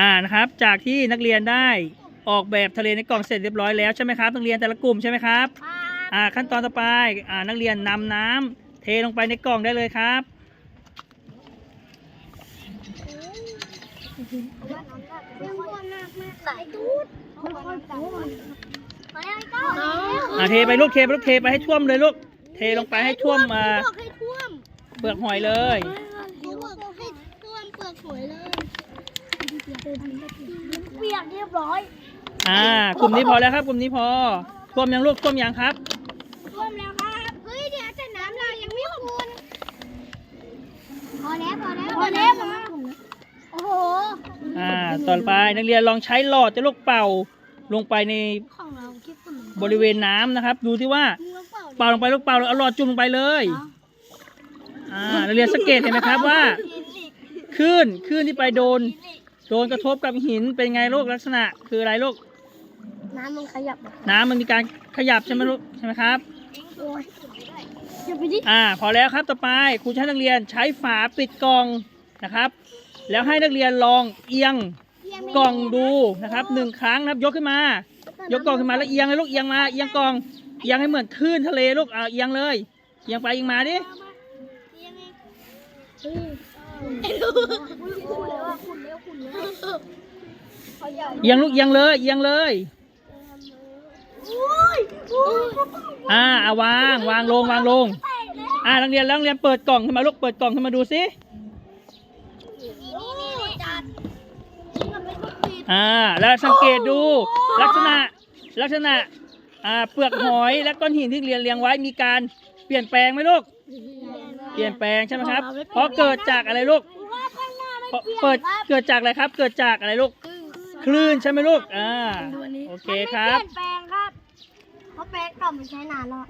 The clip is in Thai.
อ่านะครับ จากที่นักเรียนได้ออกแบบทะเลในกล่องเสร็จเรียบร้อยแล้วใช่ไหมครับนักเรียนแต่ละกลุ่มใช่ไหมครับอ่าขั้นตอนต่อไปอ่านักเรียนนำน้ำเทลงไปในกล่องได้เลยครับสายตูดค่อยๆพูดมาแล้วก็อ่าเทไปลูกเทไปลูกเทไปให้ท่วมเลยลูกเทลงไปให้ท่วมอ่าบอกให้ท่วมเปลือกหอยเลยเขาบอกให้ท่วมเปลือกหอยเลย เปียกเรียบร้อย อ่ากลุ่มนี้พอแล้วครับ กลุ่มนี้พอท่วมยังลูกท่วมยังครับท่วมแล้วครับ เฮ้ยเดี๋ยวแต่น้ำเรายังไม่คุณพอแล้วพอแล้วพอแล้วโอ้โห อ่าต่อไปนักเรียนลองใช้หลอดจะลูกเป่าลงไปในของเราคิดฝุ่นบริเวณน้ำนะครับ ดูที่ว่ามึงลองเปล่าเป่าลงไปลูกเป่าเอาหลอดจุ่มลงไปเลย อ่านักเรียนสังเกตเห็นไหมครับว่าคลื่นคลื่นที่ไปโดน โดนกระทบกับหินเป็นไงลูกลักษณะ คืออะไรลูก น้ำมันขยับน้ำมันมีการขยับใช่ไหมลูกใช่ไหมครับ โอ้ยอย่าไปดิอ่า พอแล้วครับต่อไปครูจะให้นักเรียนใช้ฝาปิดกล่องนะครับ แล้วให้นักเรียนลองเอียงกล่องดูนะครับหนึ่งครั้งนะครับยกขึ้นมา ยกกล่องขึ้นมาแล้วเอียงเลยลูกเอียงมาเอียงกล่องเอียงให้เหมือนคลื่นทะเลลูกอ่าเอียงเลยเอียงไปเอียงมาดิ เอียงลูกเอียงเลยเอียงเลยอ่าเอาวางวางลงวางลง อ่านักเรียนแล้วนักเรียนเปิดกล่องขึ้นมาลูกเปิดกล่องขึ้นมาดูสิอ่าแล้วสังเกตดูลักษณะลักษณะอ่าเปลือกหอยและก้อนหินที่เรียนเรียงไว้มีการเปลี่ยนแปลงไหมลูก เปลี่ยนแปลงใช่ไหมครับ เพราะเกิดจากอะไรลูกเพราะเปิดเกิดจากอะไรครับ เกิดจากอะไรลูก คลื่นใช่ไหมลูก อ่า โอเคครับเปลี่ยนแปลงครับ เพราะแปลงเก่ามันใช้นานแล้ว